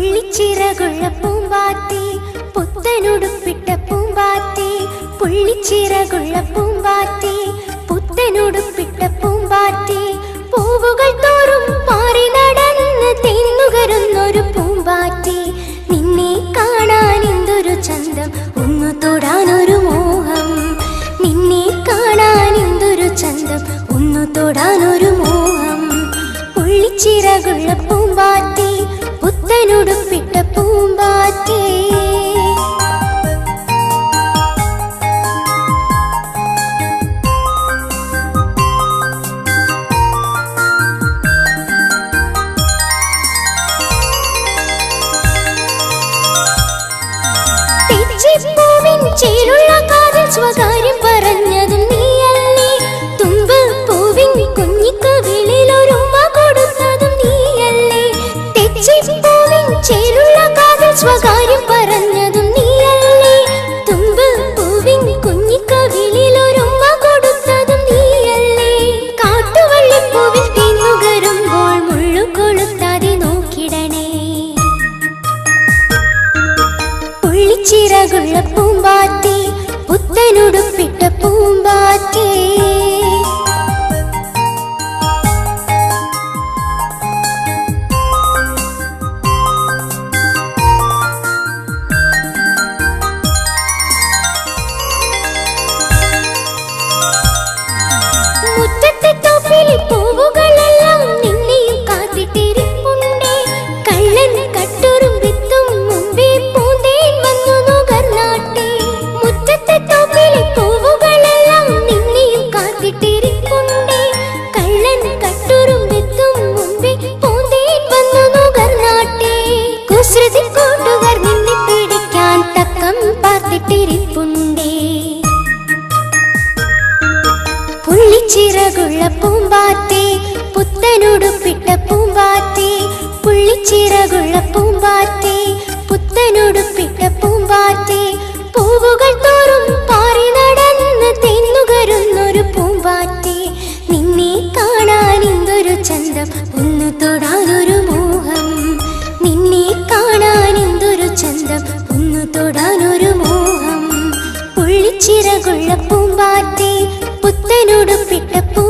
പുള്ളിച്ചിറകുള്ള പൂമ്പാറ്റി പുത്തനുടുപ്പിട്ട പൂമ്പാറ്റി പുള്ളിച്ചിറകുള്ള പൂമ്പാറ്റി പുത്തനുടുപ്പിട്ട പൂമ്പാറ്റി പൂവുകൾ തോറും പാറി നടന്ന് തിന്നുകരുന്നൊരു പൂമ്പാറ്റി നിന്നെ കാണാൻ എന്തൊരു ചന്തം ഒന്നു തൊടാനൊരു മോഹം. നിന്നെ കാണാൻ എന്തൊരു ചന്തം ഒന്നു തൊടാനൊരു മോഹം. പുള്ളിച്ചിറകുള്ള പൂമ്പാറ്റി പുത്തനുടുപ്പിട്ട പൂമ്പാറ്റി. ചേലുള്ള കാതിൽ സ്വകാര്യം പറഞ്ഞതും നീയല്ലേ. തുമ്പ് പൂവിൻ കുഞ്ഞിക്കവിളിൽ ഒരു ഉമ്മ കൊടുത്തതും നീയല്ലേ. കാതിൽ സ്വകാര്യം പറഞ്ഞതും നീയല്ലേ. തുമ്പ് പൂവിൻ കുഞ്ഞിക്കവിളിൽ ഒരുമ്മ കൊടുത്തതും നീയല്ലേ. കാട്ടുവള്ളിപ്പൂവിൽ തിന്നുകരുമ്പോൾ മുള്ളു കൊളുത്താതെ നോക്കിടണേ. പുള്ളിച്ചിറകുള്ള പൂമ്പാറ്റി പുള്ളിച്ചിറകുള്ള പൂമ്പാത്തി പുത്തനുടുപ്പിട്ട പൂമ്പാറ്റി പുള്ളിച്ചിറകുള്ള പൂമ്പാത്തി പുത്തനുടുപ്പിട്ട പൂമ്പാത്തി. പൂവുകൾ തോറും പാറി നടന്ന് തെന്നുകരുന്നൊരു പൂമ്പാറ്റി നിന്നെ കാണാൻ എന്തൊരു ചന്തം ഒന്ന് തൊടാനൊരു ഉടുപ്പിട്ട പൂ